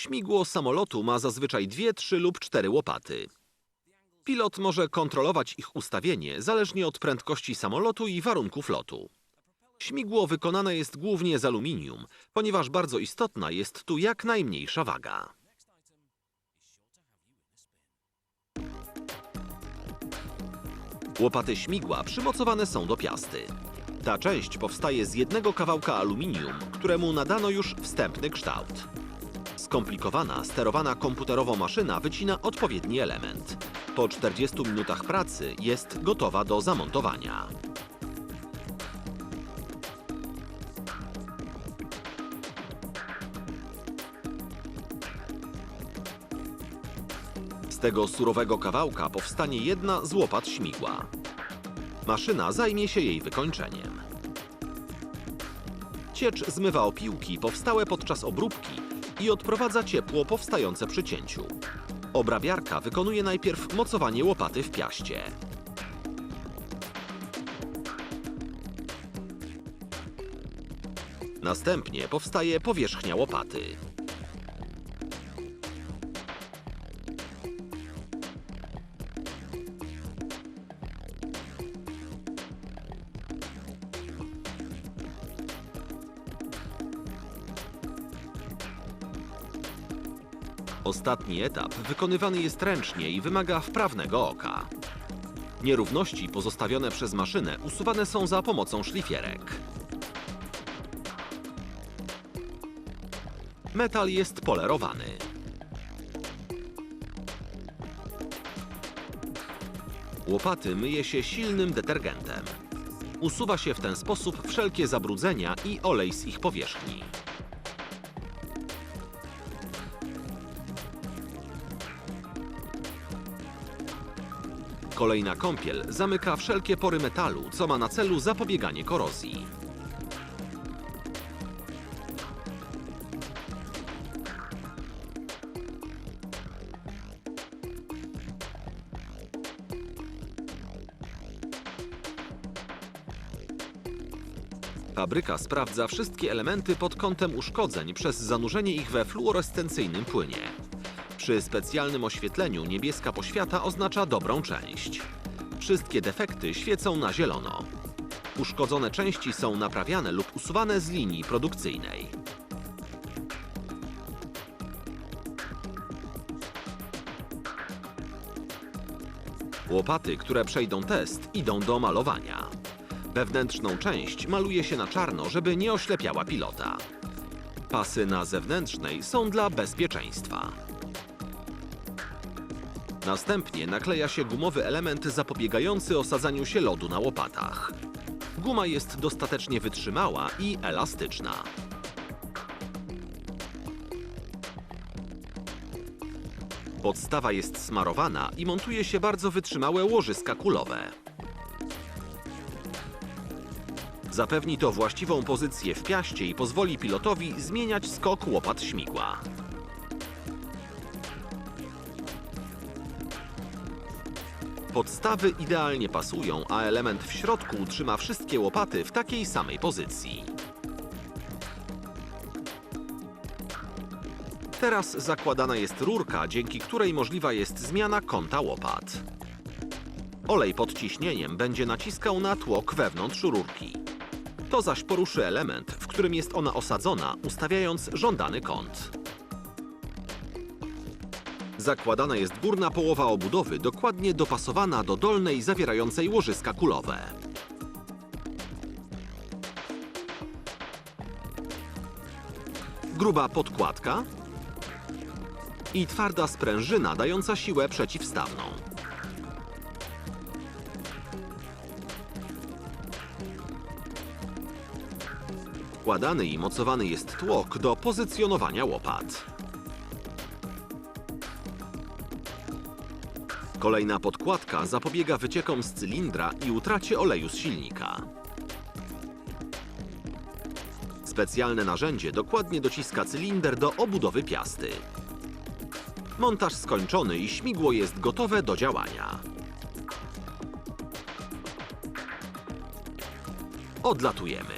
Śmigło samolotu ma zazwyczaj dwie, trzy lub cztery łopaty. Pilot może kontrolować ich ustawienie zależnie od prędkości samolotu i warunków lotu. Śmigło wykonane jest głównie z aluminium, ponieważ bardzo istotna jest tu jak najmniejsza waga. Łopaty śmigła przymocowane są do piasty. Ta część powstaje z jednego kawałka aluminium, któremu nadano już wstępny kształt. Skomplikowana, sterowana komputerowo maszyna wycina odpowiedni element. Po 40 minutach pracy jest gotowa do zamontowania. Z tego surowego kawałka powstanie jedna z łopat śmigła. Maszyna zajmie się jej wykończeniem. Ciecz zmywa opiłki powstałe podczas obróbki i odprowadza ciepło powstające przy cięciu. Obrabiarka wykonuje najpierw mocowanie łopaty w piaście. Następnie powstaje powierzchnia łopaty. Ostatni etap wykonywany jest ręcznie i wymaga wprawnego oka. Nierówności pozostawione przez maszynę usuwane są za pomocą szlifierek. Metal jest polerowany. Łopaty myje się silnym detergentem. Usuwa się w ten sposób wszelkie zabrudzenia i olej z ich powierzchni. Kolejna kąpiel zamyka wszelkie pory metalu, co ma na celu zapobieganie korozji. Fabryka sprawdza wszystkie elementy pod kątem uszkodzeń przez zanurzenie ich we fluorescencyjnym płynie. Przy specjalnym oświetleniu niebieska poświata oznacza dobrą część. Wszystkie defekty świecą na zielono. Uszkodzone części są naprawiane lub usuwane z linii produkcyjnej. Łopaty, które przejdą test, idą do malowania. Wewnętrzną część maluje się na czarno, żeby nie oślepiała pilota. Pasy na zewnętrznej są dla bezpieczeństwa. Następnie nakleja się gumowy element zapobiegający osadzaniu się lodu na łopatach. Guma jest dostatecznie wytrzymała i elastyczna. Podstawa jest smarowana i montuje się bardzo wytrzymałe łożyska kulowe. Zapewni to właściwą pozycję w piaście i pozwoli pilotowi zmieniać skok łopat śmigła. Podstawy idealnie pasują, a element w środku trzyma wszystkie łopaty w takiej samej pozycji. Teraz zakładana jest rurka, dzięki której możliwa jest zmiana kąta łopat. Olej pod ciśnieniem będzie naciskał na tłok wewnątrz rurki. To zaś poruszy element, w którym jest ona osadzona, ustawiając żądany kąt. Zakładana jest górna połowa obudowy, dokładnie dopasowana do dolnej zawierającej łożyska kulowe. Gruba podkładka i twarda sprężyna dająca siłę przeciwstawną. Wkładany i mocowany jest tłok do pozycjonowania łopat. Kolejna podkładka zapobiega wyciekom z cylindra i utracie oleju z silnika. Specjalne narzędzie dokładnie dociska cylinder do obudowy piasty. Montaż skończony i śmigło jest gotowe do działania. Odlatujemy.